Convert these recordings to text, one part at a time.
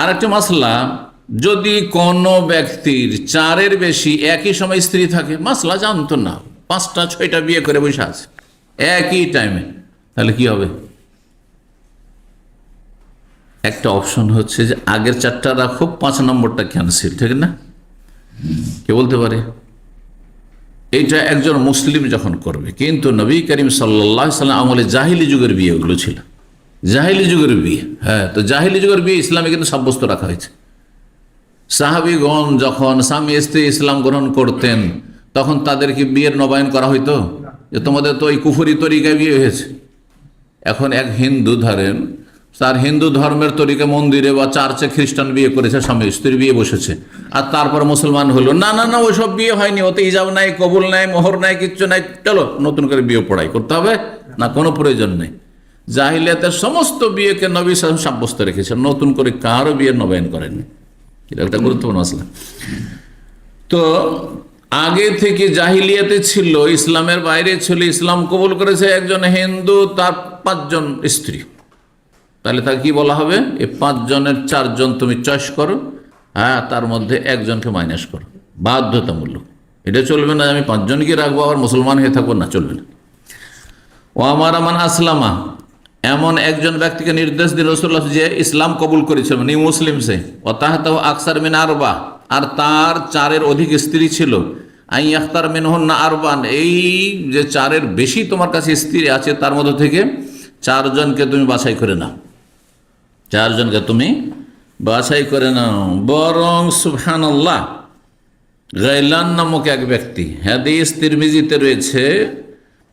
আর একটা মাসলা, যদি কোনো ব্যক্তির চারের বেশি একই সময় স্ত্রী থাকে, মাসলা জানতো না। পাঁচটা, ছয়টা বিয়ে করে বসে আছে। একই টাইমে তাহলে কি হবে? একটা অপশন হচ্ছে যে আগের চারটা রাখো, পাঁচ নম্বরটা ক্যান্সেল ঠিক না? কে বলতে পারে? এইটা একজন মুসলিম যখন করবে, কিন্তু নবী করিম সাল্লাহ সাল্লাম আমলে জাহিলি যুগের বিয়েগুলো ছিল। জাহিলি যুগের বিয়ে। হ্যাঁ তো জাহিলি যুগের বিয়ে ইসলামে কিন্তু সাব্যস্ত রাখা হয়েছে। সাহাবিগণ যখন স্বামী, স্ত্রী ইসলাম গ্রহণ করতেন, তখন তাদেরকে বিয়ের নবায়ন করা হইতো যে তোমাদের তো ওই কুফুরি তরিকায় বিয়ে হয়েছে। এখন এক হিন্দু ধরেন, তার হিন্দু ধর্মের তরিকে মন্দিরে বা চার্চে খ্রিস্টান বিয়ে করেছে, স্বামী স্ত্রী বিয়ে বসেছে। আর তারপর মুসলমান হলো, না না না, ওইসব বিয়ে হয়নি ওতে ইজাব নাই, কবুল নাই, মোহর নাই, কিচ্ছু নাই, চলো, নতুন করে বিয়ে পড়াই, করতে হবে, না কোনো প্রয়োজন নেই। জাহিলিয়াতের সমস্ত বিয়েকে নবী সাহেব সাব্যস্ত রেখেছেন। নতুন করে কারও বিয়ে নবায়ন করেননি। এটা একটা গুরুত্বপূর্ণ মশলা তো আগে থেকে জাহিলিয়াতে ছিল, ইসলামের বাইরে ছিল, ইসলাম কবুল করেছে একজন হিন্দু, তার পাঁচজন স্ত্রী। তাহলে তাকে কি বলা হবে? এই পাঁচজনের চারজন তুমি চয়েস করো হ্যাঁ তার মধ্যে একজনকে মাইনাস করো। বাধ্যতামূলক। এটা চলবে না আমি পাঁচজনকে রাখব, আবার মুসলমান হয়ে থাকব, না, চলবে না। ও আমার আমান আসলামা। এমন একজন ব্যক্তিকে নির্দেশ দিল রসুল্লাহ যে ইসলাম কবুল করেছিল নিউ মুসলিম সে। ও তাহতাহ আকসার মিন আরবা, আর তার চারের অধিক স্ত্রী ছিল। আই আখতার মিনহন্না আরবান, এই যে চারের বেশি তোমার কাছে স্ত্রী আছে, তার মধ্যে থেকে চারজনকে তুমি বাছাই করে নাও। চারজনকে তুমি বাছাই করে নাও। বরং সুবহানাল্লাহ গাইলান নামক এক ব্যক্তি, হাদিস তিরমিজিতে রয়েছে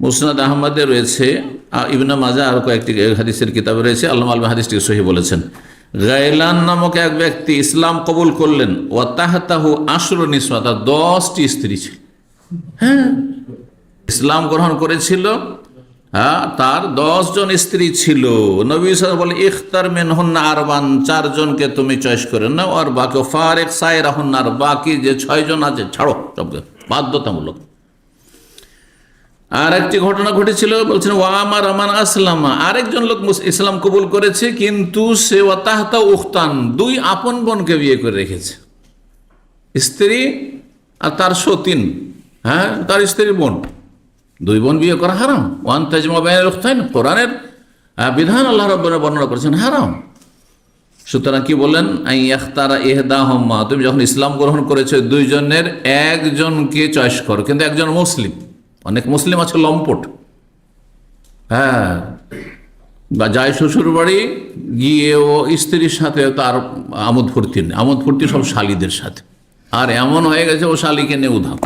মুসনাদ আহমদে রয়েছে ইবনে মাজা আরও কয়েকটি হাদিসের কিতাবে রয়েছে আল্লাহ আলম হাদিসটিকে সহি বলেছেন। গাইলান নামক এক ব্যক্তি ইসলাম কবুল করলেন ও তাহতাহু আশর নিসা তার দশটি স্ত্রী ছিল। হ্যাঁ ইসলাম গ্রহণ করেছিল হ্যাঁ তার দশ জন স্ত্রী ছিল। নবী বলে ইখতার মেন হন্না আরবান, চারজনকে তুমি চয়েস করে নাও, আর বাকি ফারেক সায়ের হন্না আর বাকি যে ছয়জন আছে, ছাড়ো সবকে। বাধ্যতামূলক। আর একটি ঘটনা ঘটেছিল, বলছেন ও আমার আমান আসলামা। আরেকজন লোক ইসলাম কবুল করেছে, কিন্তু সে ওয়াতাহতা উখতান, দুই আপন বোনকে বিয়ে করে রেখেছে। স্ত্রী আর তার সতীন হ্যাঁ তার স্ত্রীর বোন, দুই বোন বিয়ে করা হারাম। ওয়ান তাজমা বাইনের উখতাইন, কোরআনের বিধান আল্লাহ রব্বর বর্ণনা করেছেন, হারাম। সুতরাং কি বললেন? আই আখতারা এহদা হম্মা তুমি যখন ইসলাম গ্রহণ করেছ, দুইজনের একজনকে চয়েস করো, কিন্তু একজন মুসলিম। অনেক মুসলিম আছে লম্পট। হ্যাঁ বা যায় শ্বশুর বাড়ি, গিয়ে ও স্ত্রীর সাথে তার আমোদ ফুর্তি নেই। আমোদ ফুর্তি সব শালিদের সাথে। আর এমন হয়ে গেছে ও শালিকে নিয়ে উধাম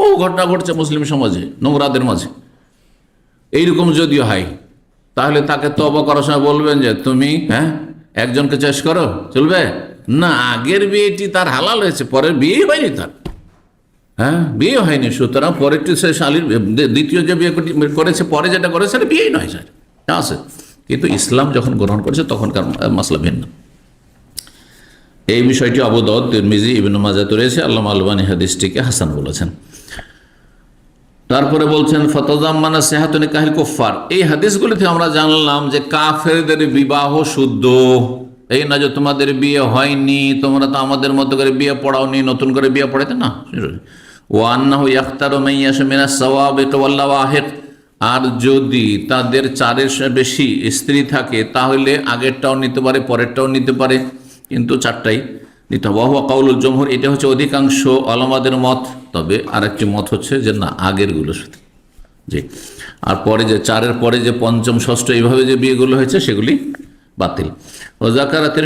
ও ঘটনা ঘটছে মুসলিম সমাজে, নোংরাদের মাঝে। এইরকম যদি হয়, তাহলে তাকে তবা করার সময় বলবেন যে, তুমি হ্যাঁ একজনকে চয়েস করো, চলবে? না, আগের বিয়েটি তার হালাল হয়েছে, পরের বিয়েই হয়নি তার। হ্যাঁ? বিয়ে হয়নি, সুতরাং পরেরটি সে শালির দ্বিতীয় যে বিয়ে করেছে, পরে যেটা করেছে, সেটা বিয়েই নয় স্যার। আছে। কিন্তু ইসলাম যখন গ্রহণ করেছে তখনকার মাসলা ভিন্ন। এই বিষয়টি অবদত তিরমিজি, ইবিন মাজাতে রয়েছে আল্লাহ আলবানী হাদিসটিকে হাসান বলেছেন। তারপরে বলছেন ফতজাম্মানা সেহাতনে কাহিল কুফার এই হাদিসগুলিতে আমরা জানলাম যে কাফেরদের বিবাহ শুদ্ধ। এই না যে তোমাদের বিয়ে হয়নি, তোমরা তো আমাদের মতো করে বিয়ে পড়াওনি, নতুন করে বিয়ে পড়াইতে না? ও আন্নাহু ইয়াখতারু মাইয়াশা মিনাস সাওয়াব ইতাওয়াল্লা ওয়াহিদ। আর যদি তাদের চারের বেশি স্ত্রী থাকে, তাহলে আগেরটাও নিতে পারে, পরেরটাও নিতে পারে, কিন্তু চারটাই নিতে হবে। ওয়াহুয়া কাউলুল জমহুর, এটা হচ্ছে অধিকাংশ আলমাদের মত। তবে আরেকটি মত হচ্ছে যে, না আগেরগুলো শুধু জি। আর পরে যে, চারের পরে যে পঞ্চম, ষষ্ঠ, এইভাবে যে বিয়েগুলো হয়েছে, সেগুলি বাতিল। ও জাকারাতের